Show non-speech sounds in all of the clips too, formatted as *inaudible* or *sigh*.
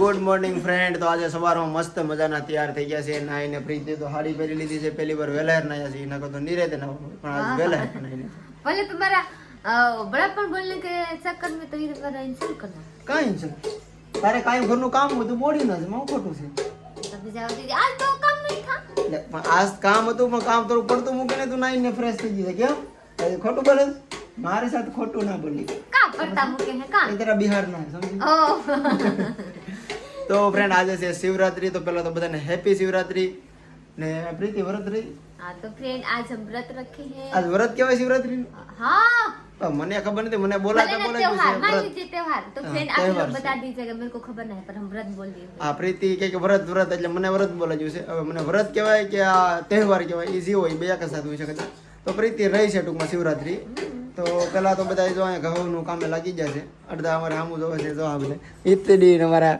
Good morning friend તો આજે સવારમાં મસ્ત મજાના તૈયાર થઈ ગયા છે. નાઈને ફ્રીજ તો હાડી પહેરી લીધી છે. પહેલી વાર વેલા નાયા છે. એના તો નિરેત ના પણ આજ વેલા નાઈને ભલે તમારા બડા પણ બોલને કે ચક્કર મે તો ઈ પર ઇન્સલ્ટ કરના કાઈ ઇન્સલ્ટ તારે કાઈ ઘરનું કામ હતું બોડી ના છે મો ખોટું છે. આજ તો કામ નહીં થા. પણ આજ કામ હતું પણ કામ થોડું પડતું મૂકીને તું નાઈને ફ્રેશ થઈ જશે કેમ? ખોટું બોલે મારી સાથે ખોટું ના બોલી. કા પડતા મૂકે હે કા? એ બિહાર ના સમજી? ઓ તો ફ્રેન્ડ આજે છે શિવરાત્રી તો પેલા તો બધાને હેપી શિવરાત્રી ને પ્રીતિ વ્રત રહી? હા વ્રત રખી શિવરાત્રી મને ખબર નથી મને બોલાતા બોલાતા વ્રત. તહેવાર. તો પ્રીતિ કે કે વ્રત વ્રત એટલે મને વ્રત બોલાજ્યું છે. હવે મને વ્રત કહેવાય કે આ તહેવાર કહેવાય ઈઝી હોય બે એક સાથે હોઈ શકે તો પ્રીતિ રહી છે ટૂંકમાં શિવરાત્રી. તો પેલા તો બધા જો અહીંયા કામે લાગી જશે અડધા અમારે આમું જોવે છે જો આ બધા. ઇતડી અમારા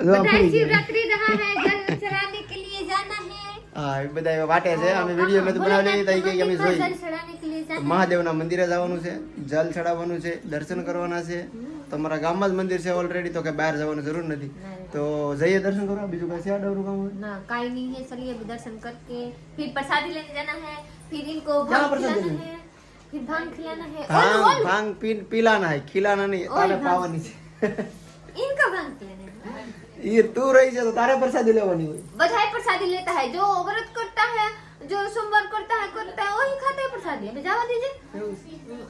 જો આ बताइए ફરી ગયા. शिवरात्रि रहा है जल चढ़ाने के लिए जाना है હા એ બધા એવા वाटे છે અમે વિડીયો નથી બનાવેલી તો એ કહે કે અમે भोलेनाथ જોઈ के जल चढ़ाने के लिए जाना મહાદેવના મંદિરે જવાનું છે જલ ચડાવવાનું છે દર્શન કરવાના છે તમારા ગામમાં જ મંદિર છે ઓલરેડી તો કે બહાર જવાની જરૂર નથી તો જઈએ દર્શન કરવા બીજું કઈ છે આડવરું કામ હોય ना काई नहीं है चलिए अभी दर्शन करके फिर प्रसादी लेने जाना है फिर इनको क्या भांग प्रसादी खिलाना लेने? है फिर भांग खिलाना है ભાંગ ओल ओल ભાંગ પી પીલાના હે ખીલાના નહીં તારે ભાંગ. પાવાની છે इनका भांग खिलाना है ઈ તું રહી છે તો તારે પ્રસાદી લેવાની હોય बधाई प्रसादी लेता है जो व्रत करता है जो सोमवार करता है करता है वही खाता है प्रसादी अभी जावा दीजिए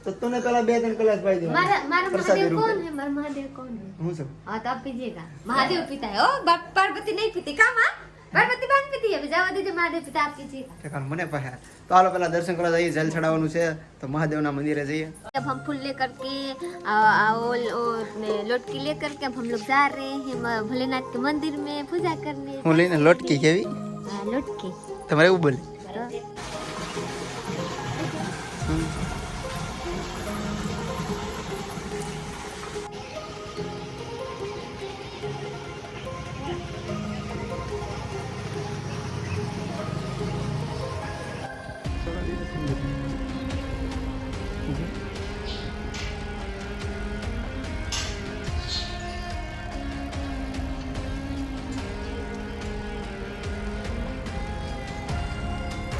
તો તને પેલા બે ત્રણ કલાક પાઈ દેવા मारा मारा प्रसादी महादेव रूपे कौन है मारा महादेव कौन है હું છું हाँ तो आप पीजिएगा महादेव पीता है ओ बा- पार्वती नहीं पीती काम हाँ पार्वती भांग पीती है अभी जावा दीजिए महादेव पीता आप पीजिएगा ઠેકાણ મને પાસે તો હાલો પેલા દર્શન કરવા જઈએ જલ ચડાવવાનું છે તો મહાદેવના મંદિરે જઈએ अब हम फूल लेकर के आ- आ- और और लोटकी लेकर के अब हम लोग जा रहे हैं म- भोलेनाथ के मंदिर में पूजा करने હું લઈને લોટકી કેવી हाँ, लोटकी તમારે એવું બોલે तो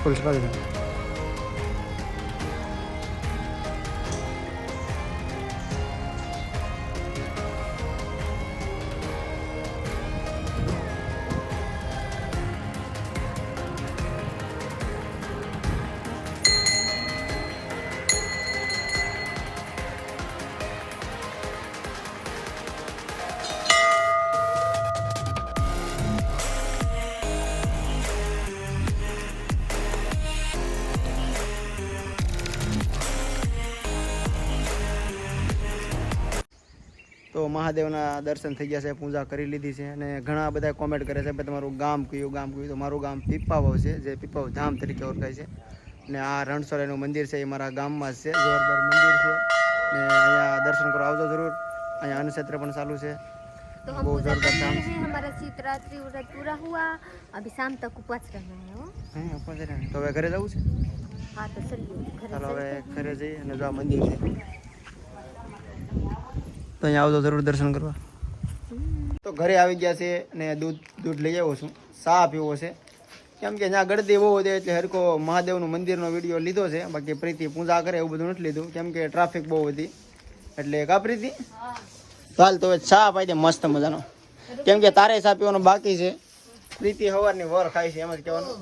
ફૂલ મહાદેવના દર્શન થઈ ગયા છે પૂજા કરી લીધી છે અને ઘણા બધા કોમેન્ટ કરે છે કે તમારું ગામ કયું ગામ કયું તો મારું ગામ પીપાવ છે જે પીપાવ ધામ તરીકે ઓળખાય છે ને આ રણછોડાનું મંદિર છે એ મારા ગામમાં જ છે જોરદાર મંદિર છે ને અહીંયા દર્શન કરવા આવજો જરૂર અહીંયા અન્નક્ષેત્ર પણ ચાલુ છે तो हम बहुत पूजा जोरदार कर काम रहे हैं हमारा शिवरात्रि व्रत पूरा हुआ अभी शाम तक उपवास रहना है वो હે, ઉપર છે ને. તો હવે ઘરે જવું છે हाँ तो चलिए घर ચાલો હવે चलते हैं। ઘરે જઈએ અને જો આ મંદિર છે તો અહીંયા આવજો જરૂર દર્શન કરવા. તો ઘરે આવી ગયા છે અને દૂધ દૂધ લઈ આવ્યો છું. ચા પીવો છે. કેમ કે ત્યાં ગળદી બહુ હોય એટલે હરકો મહાદેવનું મંદિરનો વીડિયો લીધો છે. બાકી પ્રીતિ પૂજા કરે એવું બધું નથી લીધું. કેમ કે ટ્રાફિક બહુ હતી. એટલે કા પ્રીતિ? ચાલ તો ચા પાઈ દે મસ્ત મજાનો. કેમ કે તારે ચા પીવાનો બાકી છે. પ્રીતિ સવારની વર ખાય છે એમ જ કહેવાનું.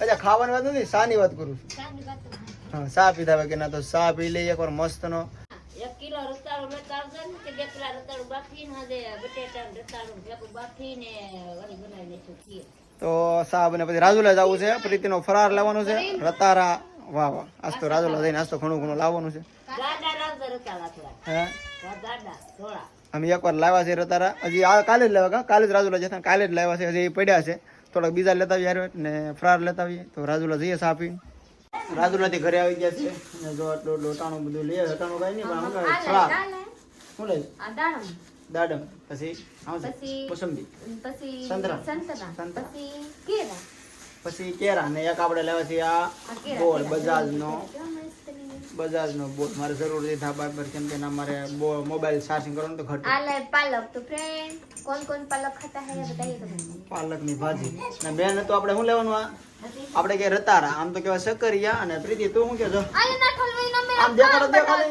અચ્છા ખાવાની વાત નથી શાની વાત કરું છું. હા ચા પીધા કે ના તો ચા પી લઈએ એકવાર મસ્તનો. એક કિલો રતાળું લતાળું છે ને કે બે કિલા રતાળું બાફી ને દે બટેટા રતાળું ભેગું બાફી ને વળી બનાવી લઈશું ખીર તો સાહેબ ને પછી રાજુલા જવું છે પ્રીતિનો ફરાર લેવાનો છે રતારા વાહ વાહ આજ તો રાજુલા જઈને આજ તો ઘણું ઘણું લાવવાનું છે. રતાળા અમે એકવાર લાવ્યા છે રતારા હજી આ કાલે જ લાવ્યા કાલે જ રાજુલા જતા કાલે જ લાવ્યા છે હજી પડ્યા છે. થોડાક બીજા લેતા આવીએ ને ફરાર લેતા આવીએ તો રાજુલા જઈએ ચા રાજુલાથી ઘરે આવી ગયા છે. અને જો આટલું લોટાણું બધું લઈએ લોટાણું કાઈ નહીં પણ અમે ફરાર શું લઈ? દાડમ. પછી આવશે પછી- સંતરા. સંતરા. પછી કેરા પછી કેરા ને એક આપણે લેવા છે આ ગોળ કેળા. બજાજનો બોલ. મારે જરૂર નથી થાબા પર કેમ કે ના મારે મોબાઈલ ચાર્જિંગ કરવાનું તો ઘટ. આલે પાલક તો ફ્રેન્ડ કોણ કોણ પાલક ખાતા હે બતાઈએ તો પાલકની ભાજી. ને બેન તો આપણે શું લેવાનું આ? આપણે કે રતારા. આમ તો કેવા સકરિયા અને પ્રીતિ તું શું કે જો આલે ના ઠલવાઈ ના મે આમ દેખાડો દેખાડો.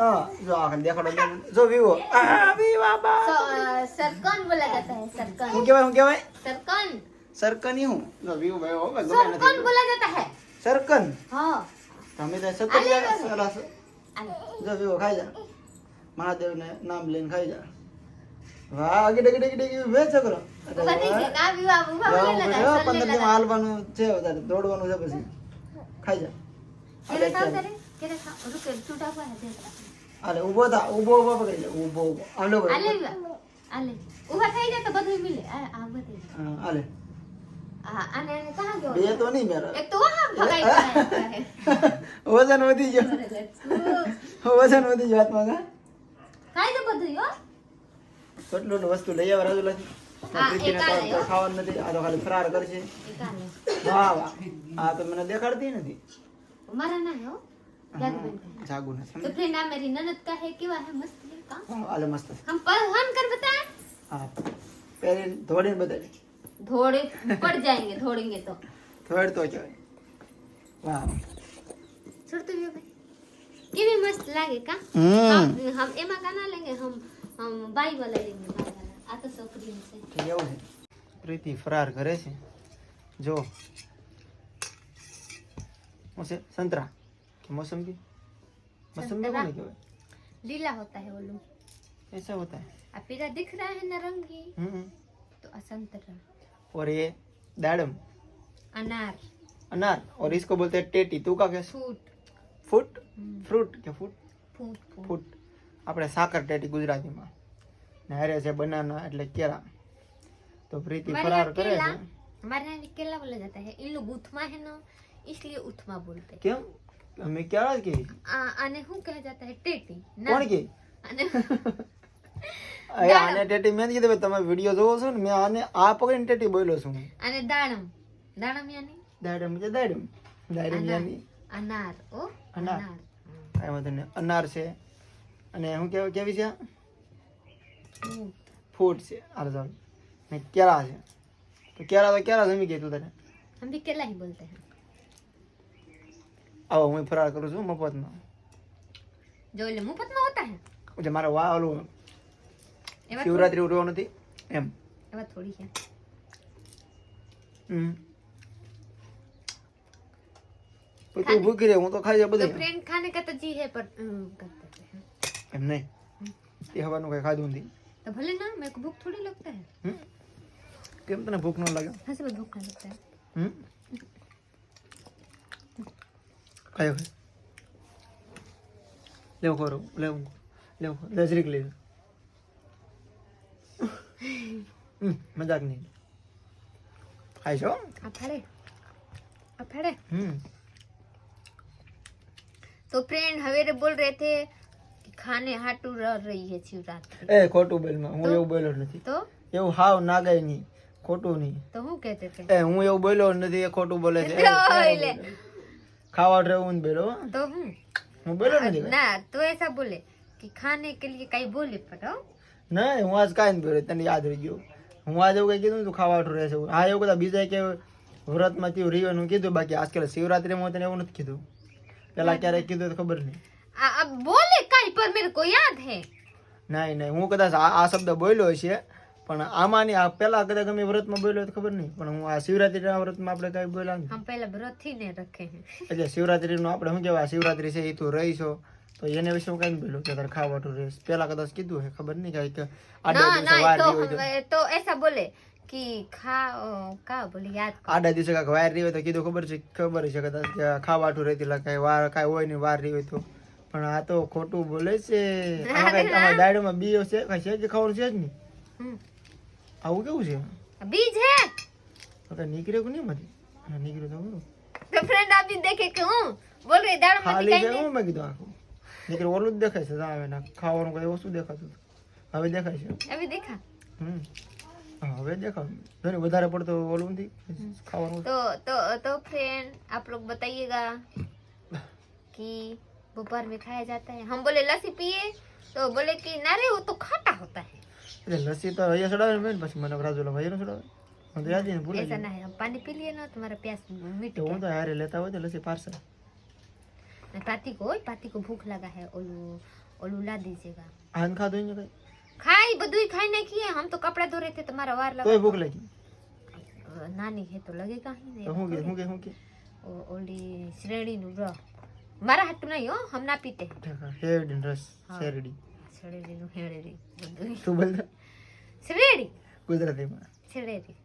હા. જો આખન દેખાડો જો વિવો. આ વિવા બા સરકન બોલા જાતા હે સરકન. હું કહેવાય હું કહેવાય? સરકન. સરકન ही જો વિવો ભાઈ હો ગમે નથી. સરકન બોલા જાતા હે. સરકન? હા. તમે તો સતત રસ. જો પીવો ખાઈ જા. મહાદેવને નામ લઈને ખાઈ જા. વાહ અગી ડગી ડગી ડગી વે છોકરો પંદર દિવસ હાલવાનું છે વધારે દોડવાનું છે પછી. ખાઈ જા. અરે ઊભો થા ઊભો ઊભો પકડી ઊભો ઊભો. આલો આલે. ઊભા આ આને આને કહાં ગયો બે તો નહીં મેરા એક તો વહાં ભગાઈ ગયા है વજન વધી ગયો વજન વધી ગયો હાથમાં કા ખાઈ તો બધું યો કેટલું એટલું વસ્તુ લઈ આવે રાજુલાથી હા, પ્રીતિને એક તો આલે, કોઈ ખાવાનું નથી આ તો ખાલી ફરાર કરશે એક આલે વાહ વાહ આ તો મને દેખાડતી નથી મારા ના હે હો જાદુબન का है। જાગુ નથી तो फ्रेंड आप मेरी ननद का है केवा है मस्त है का હા, આલે મસ્ત हम पर हम कर बताएं હા પહેરીને ધોડીને બતાવી थोड़े पड़ जाएँगे थोड़ेंगे तो। थोड़ तो जाए छोड़ तो भाई। ये भी मस्त लगे का? हम्म। हम हम एमा का ना लेंगे हम हम बाई वाला लेंगे बाई वाला आ तो सब फ्री से। ठीक है प्रीति फरार करे से जो उसे संतरा। के की? मौसम्बी मौसम्बी को नहीं कहते लीला होता है वो लोग ऐसा होता है। अब पीला दिख रहा है नारंगी हम्म। तो असंतरा। और ये दाडम अनार अनार और इसको बोलते हैं टेटी तू का कैसे फूट ફૂટ हम्म, ફ્રૂટ કે ફૂટ फूट फूट ફૂટ આપણે સાકર ટેટી ગુજરાતીમાં ને હારે છે બનાના એટલે કેળા તો પ્રીતિ हमारे ફરાર यहाँ કરે केला છે हमारे यहाँ भी केला बोला जाता है इन लोग उथमा है ना इसलिए उथमा बोलते हैं કેમ અમે કેળા જ કહી आ- आने हूँ कहा जाता है टेटी કોણ કે आने અરે આને ટેટી મેં જ કીધું ભાઈ તમે વિડીયો જોવો છો ને મેં આને આ પકડીને ટેટી બોલ્યો છું आने दाड़म दाड़म यानी દાડમ છે દાડમ દાડમ અનાર. યાની अनार ओ अनार। अनार કાંઈ વાંધો નહીં અનાર છે અને શું કેવું કેવી છે આ? फूट ફૂટ છે અર્જન ને કેળા છે તો કેળા તો કેળા જમી ગઈ તું તને हम भी केला ही बोलते हैं આવો હું ફરાર કરું છું મફતમાં जो ले मुफ्त में होता है જે મારે વા ઓલું एवा શિવરાત્રી ઉડવાનું નથી? એમ. એવા થોડી છે. હમ. પણ તું ભૂખી રહે હું તો ખાઈ જાય બધું. ફ્રેન્ડ ખાને કા તો જી હે પર એમ નહીં? તે હવાનું કઈ ખાધું નથી. તો ભલે ના મેં ભૂખ થોડી લગતા હે. કેમ તને ભૂખ ન લાગે? હા સર ભૂખ ન લગતા હમ. કયો લેવો ખરો લેવો લેવો નજરીક લેવું મજાક નહીં ખાઈશો आप फड़े आप फड़े હમ तो फ्रेंड हवेरे बोल रहे थे कि खाने हाटू रह रही है शिवरात्रि એ ખોટું બોલમાં હું એવું બોલ્યો જ નથી तो એવું હાવ નાગાય નહીં ખોટું નહીં तो हूँ कहते थे એ હું એવું બોલ્યો જ નથી એ ખોટું બોલે છે એ *laughs* લો, ખોટું લે. બોલે. ખાવા રહેવું જ બોલ્યો હો. तो हूँ હું બોલ્યો નથી કાંઈ. ना तो ऐसा बोले कि खाने के लिए कहीं बोले पर हो નહીં હું આજ કાંઈ નહીં બોલ્યો તને યાદ રહી ગયું હું આજે એવું કંઈ કીધું તું ખાવાટું રહેશે હા એવું બધા બીજા કે વ્રતમાં તેવું રહ્યું કીધું બાકી આજકાલ શિવરાત્રીમાં તને એવું નથી કીધું. પેલા ક્યારેક કીધું તો ખબર નહીં. બોલે કાઈ પર મેરે કો યાદ હે? નહીં નહીં હું કદાચ આ શબ્દ બોલ્યો છે પણ આમાંની આ પેલા કદાચ વ્રત વ્રતમાં બોલ્યો તો ખબર નહીં. પણ હું આ શિવરાત્રી ના વ્રતમાં આપણે કઈ બોલ્યા નહીં પેલા વ્રતથી ને રખે એટલે શિવરાત્રીનું આપણે શું કેવાય શિવરાત્રી છે એ તું રહીશો. તો એને વિશે હું કઈ બોલું કે તારે ખાવાનું રહેશે. પેલા કદાચ કીધું હે ખબર નહીં કઈ કે આડા દિવસે વાર રહી હોય તો. એસા બોલે કે ખા કા બોલી યાદ આડા દિવસે કાંક વાર રહી હોય તો કીધું ખબર છે ખબર છે કદાચ ખાવાનું રહેતી એટલે કઈ વાર કાંઈ હોય નહીં વાર રહી હોય તો. પણ આ તો ખોટું બોલે છે. અમારા દાડમાં બીઓ છે કઈ છે કે ખાવાનું છે જ નહીં? આવું કેવું છે? બી છે તો નીકળ્યો કે નહીં મારી નીકળ્યો તો ફ્રેન્ડ આપી દેખે કે હું? બોલ રે દાડમાં ખાલી છે હું મેં કીધું આખું? નીકળ્યું ઓલું જ દેખાય છે ના આવે ના ખાવાનું કઈ ઓછું દેખાતું હતું. હવે દેખાય છે नहीं अभी देखा હમ હા, હવે દેખાવ જો ને વધારે પડતો ઓલું નથી ખાવાનું तो तो तो फ्रेंड आप लोग बताइएगा कि दोपहर में खाया जाता है हम बोले लस्सी पिए तो बोले कि ना रे वो तो खाटा होता है એટલે લસ્સી તો અહીંયા ચડાવે ને બેન પછી મને રાજુલા ભાઈ ચડાવે મને તો યાદ જ નહીં ભૂલાઈ ऐसा ગયું. ना है हम पानी पी लिए ना तुम्हारा प्यास मिट તો હું गया તો હારે લેતા હોય તો લસ્સી પાર્સલ नहीं, पाती को ओए, पाती को भूख लगा है ओलू ओलू ला दीजिएगा આન ખાધું ને કઈ खाई बदुई खाई नहीं किए हम तो कपड़ा धो रहे थे तुम्हारा वार लगा તોય ભૂખ લાગી अ, नानी है तो लगेगा ही नहीं તો હું કે હું કે હું કે ओ- ओली श्रेणी नु रह मारा हट्टू नहीं हो हम ना पीते હેરડી રસ હા. શેરડી श्रेणी नु हेड़ी बदुई શું બોલતા श्रेणी ગુજરાતીમાં श्रेणी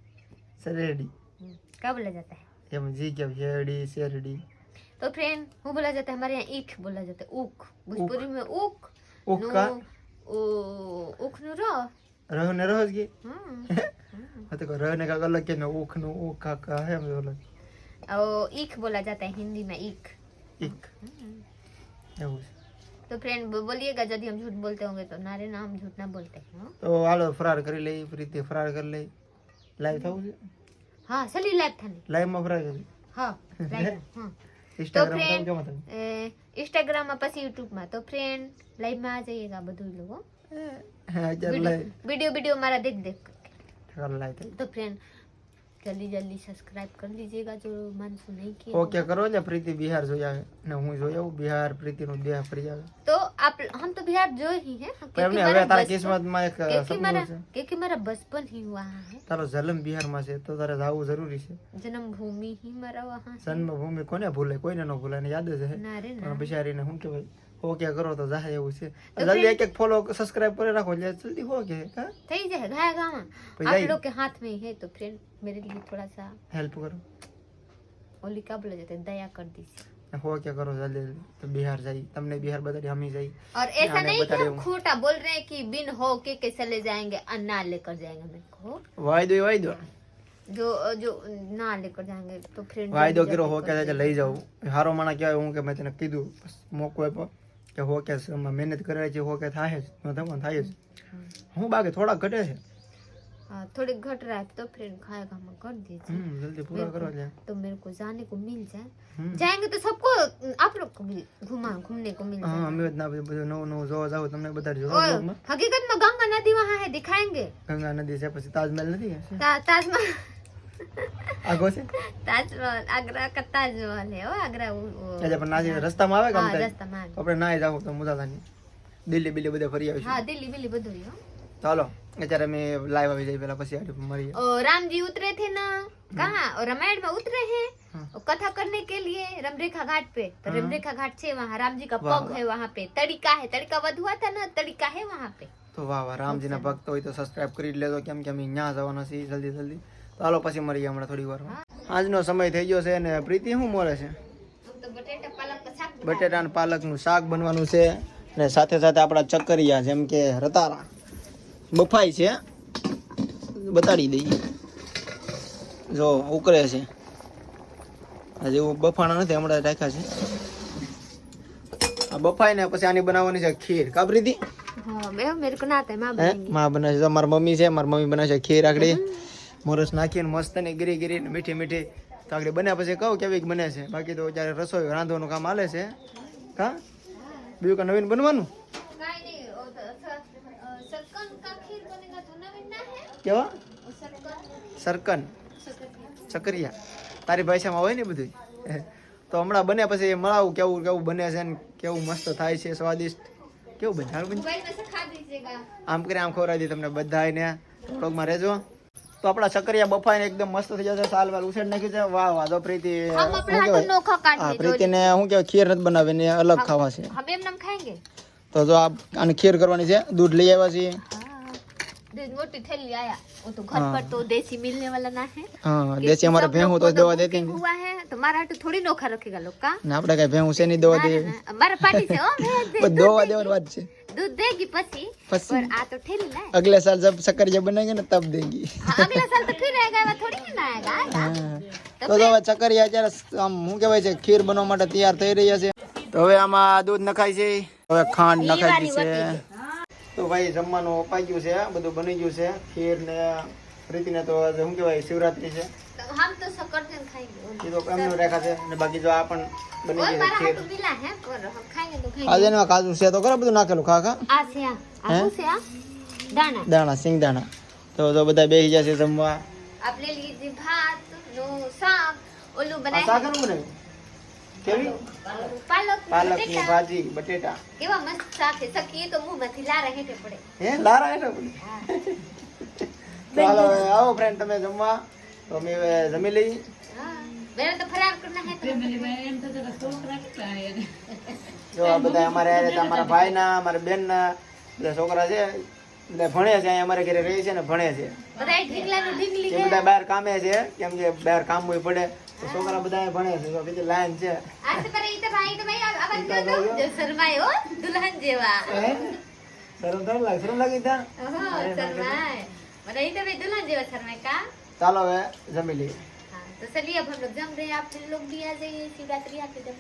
શેરડી हम्म, क्या बोला जाता है એમ જી કે હેરડી શેરડી तो फ्रेंड वो बोला जाता है हमारे यहाँ ईख बोला जाता है ऊख भोजपुरी में ऊख ઉક્કા नु- ओ- ऊख नु रह રહ ને રહ જ કે हम्म, *laughs* હા તો રહ ને કાંક અલગ કે ને ઊખ નું ઊખ કાકા હે એમ અલગ और ईख बोला जाता है हिंदी में ईख એક એવું છે तो फ्रेंड बोलिएगा यदि हम झूठ बोलते होंगे तो नारे ना हम झूठ ना बोलते हैं हाँ? તો હાલો ફરાર કરી લઈ પ્રીતિ ફરાર કરી લઈ લાઈવ થવું છે हाँ चलिए लाइव था नहीं લાઈવ માં ફરાર કરી हाँ लाइव *laughs* हाँ ઇન્સ્ટાગ્રામ તો ફ્રેન્ડ ઇન્સ્ટાગ્રામ માં પછી યુટ્યુબ માં તો ફ્રેન્ડ લાઈવ માં આ જઈએગા બધું લોકો હા ચાલ લાઈવ वीडियो वीडियो મારા દેખ દેખ ચાલ લાઈવ તો ફ્રેન્ડ જલ્દી જલ્દી સબસ્ક્રાઇબ કરી દીજીએગા જો માનસુ નહીં કે ઓકે કરો ને પ્રીતિ બિહાર જોઈ આવે ને હું જોઈ આવું બિહાર પ્રીતિ નું દેહ ફરી આવે તો आप हम तो बिहार जो ही हैं એમને હવે તારા કિસ્મતમાં એક क्योंकि सपનું મારા છે क्योंकि मेरा बचपन ही वहाँ તારો જન્મ બિહારમાં છે તો તારે જાવું જરૂરી છે जन्मभूमि ही मेरा वहाँ है। જન્મભૂમિ કોને ભૂલે કોઈને ન ભૂલે ને યાદ છે ना रे ना। પણ બિચારીને શું કહેવાય ઓકે કરો તો જાહે એવું છે। જલ્દી એક એક ફોલો સબસ્ક્રાઇબ કરી રાખો એટલે જલ્દી હો કે થઈ જાય गाया भाई आप आई- लोग के हाथ में ही है तो फ्रेंड मेरे लिए थोड़ा सा હેલ્પ કરો ઓલી કાબલા જતે દયા કરી દીધી है दया कर दीजिए હો કે કરો જલ્દી જલ્દી. તો બિહાર જઈ તમને બિહાર બતાડી હમી જઈ और ऐसा आने नहीं कि बता रही हम हूँ। खोटा बोल रहे हैं कि बिन हो के के चले जाएंगे और ना लेकर जाएंगे मेरे को વાયદો એ વાયદો जो जो ना लेकर जाएंगे तो फ्रेंड વાયદો કર્યો હો કે આજે લઈ જાઉં હારો માણા કહેવાય હું કે મેં તને કીધું બસ મોકો આપ્યો કે હો કે આમાં મહેનત કરે છે હો કે થાય જ ન થવાનું થાય જ હું બાકી થોડા ઘટે છે हाँ, थोड़ी घट रहा है तो फ्रेंड खाएगा हम कर दीजिए હમ જલ્દી પૂરા કરો એટલે तो मेरे को जाने को मिल जाए હમ. जाएंगे तो सबको आप लोग को भी घुमा घूमने को मिल હા जाए અમે જ ના બધું બધું નવું નવું જોવા જાવ તમને બધા જો और हकीकत में गंगा नदी वहाँ है दिखाएंगे ગંગા નદી છે પછી તાજમહેલ નથી કે? ता, ताजमहल આગો છે ताजमहल आगरा का ताजमहल है वो आगरा वो, वो એટલે પણ ના રસ્તામાં આવે કે આમ हाँ થાય? रास्ता में તો આપણે ના જાવ તો મજા થાય દિલ્હી બિલ્લી બધે ફરી આવીશું हाँ दिल्ली बिल्ली बदुई हो ચાલો અત્યારે અમે લાઈવ આવી જઈએ પેલા પછી આડી મળીએ और राम जी उतरे थे ना कहाँ और रामायण में उतरे हैं हाँ। और कथा करने के लिए रमरेखा घाट पे तो हाँ। रमरेखा घाट से वहाँ राम जी का वाह, पग है वहाँ पे तड़िका है तड़िका वध हुआ था ना तड़िका है वहाँ पे તો વાહ વાહ રામજીના ભક્ત હોય તો સબસ્ક્રાઇબ કરી જ લેજો કેમ કે અમે ત્યાં જવાના છીએ જલ્દી જલ્દી તો હાલો પછી મળીએ હમણાં થોડી વાર આજનો સમય થઈ ગયો છે અને પ્રીતિ શું મોરે છે हम तो बटेटा पालक का शाक બટેટા અને પાલકનું શાક બનવાનું છે અને સાથે સાથે આપણા ચક્કરિયા જેમ કે રતારા બફાય છે. બતાડી દઈએ. જો ઉકળે છે. હજી બફાણા નથી હમણાં રાખ્યા છે. આ બફાય ને પછી આની બનાવવાની છે ખીર. કાપરી હતી માં બનાવે છે. મારી મમ્મી છે મારી મમ્મી બનાવે છે ખીર આકડી મોરસ નાખીને મસ્ત ને ગીરી ગીરી ને મીઠી મીઠી. તો બન્યા પછી કહું કેવી બને છે. બાકી તો જ્યારે રસોઈ રાંધવાનું કામ હાલે છે. હા? બીજું કાંઈ નવીન બનવાનું? કેવા? સરકન. ચકરિયા. તારી ભાષામાં હોય ને બધું તો હમણાં બને પછી મળાવું કેવું કેવું બને છે ને કેવું મસ્ત થાય છે સ્વાદિષ્ટ. કેવું બને? સારું બને? આમ કરી આમ ખવડાવી તમને બધા બધાને થોડોકમાં રહેજો. તો આપણા ચકરિયા બફાઈને એકદમ મસ્ત થઈ જશે. સાલ વાલ ઉછેર નાખી છે. વાહ વાહ. તો પ્રીતિ હા પ્રીતિને શું કહેવાય ખીર નથી બનાવીને અલગ ખાવા છે. તો જો આ આને ખીર કરવાની છે. દૂધ લઈ આવ્યા છીએ. दूध मोटी थैली आया वो तो घर पर तो देसी मिलने वाला ना है હા દેશી અમારે सब ભેહું लोग તો को દવા तो દેતી booking हुआ है तो मारा हाटू थोड़ी नोखा रखेगा लोग का ને આપણે કઈ ભેહું છે નહીં દવા દે हमारा पार्टी से ओ भेज दे પણ દવા દેવાની વાત છે दूध देगी पसी પછી पर आ तो ठेली लाए अगले साल जब शक्करिया बनेंगे ना तब देंगी हाँ, अगला साल तो फिर रहेगा वो थोड़ी ही ना आएगा आएगा। હા. તો તો હવે ચકરિયા અત્યારે આમ શું કહેવાય છે ખીર બનવા માટે તૈયાર થઈ રહ્યા છે તો હવે આમાં દૂધ નખાય છે હવે ખાંડ નખાઈ ગઈ છે તો ભાઈ જમવાનું અપાઈ ગયું છે બધું બની ગયું છે. ખીર ને પ્રીતિને તો શું કહેવાય શિવરાત્રી છે. એ તો રેખા છે ને બાકી જો આ પણ બની ગયું ખીર. આજે એમાં કાજુ છે તો ખરા બધું નાખેલું ખા ખા. દાણા. સિંગ દાણા તો બધા બેસી જશે જમવા. આપણે કેવી? પાલકની ભાજી બટેટા. કેવા મસ્ત સાથે સખી તો મોંમાંથી લારા હેઠે પડે. હે લારા હેઠે પડે? ચાલો આવો ફ્રેન્ડ તમે જમવા. તો અમે જમી લઈ છોકરા છે. એટલે ભણે છે અમારે ઘરે રહે છે ને ભણે છે. બધા બહાર કામે છે કેમ કે બહાર કામ હોય પડે. છોકરા બધા ભણે છે. બીજી લાઈન છે. જેવા. શરમાય. મને દુલ્હન જેવા શરમાય કા? ચાલો હવે જમી લઈએ. તો ચલિए अब हम लोग जम रहे आप लोग भी आ जाइए शिवरात्रि आके जम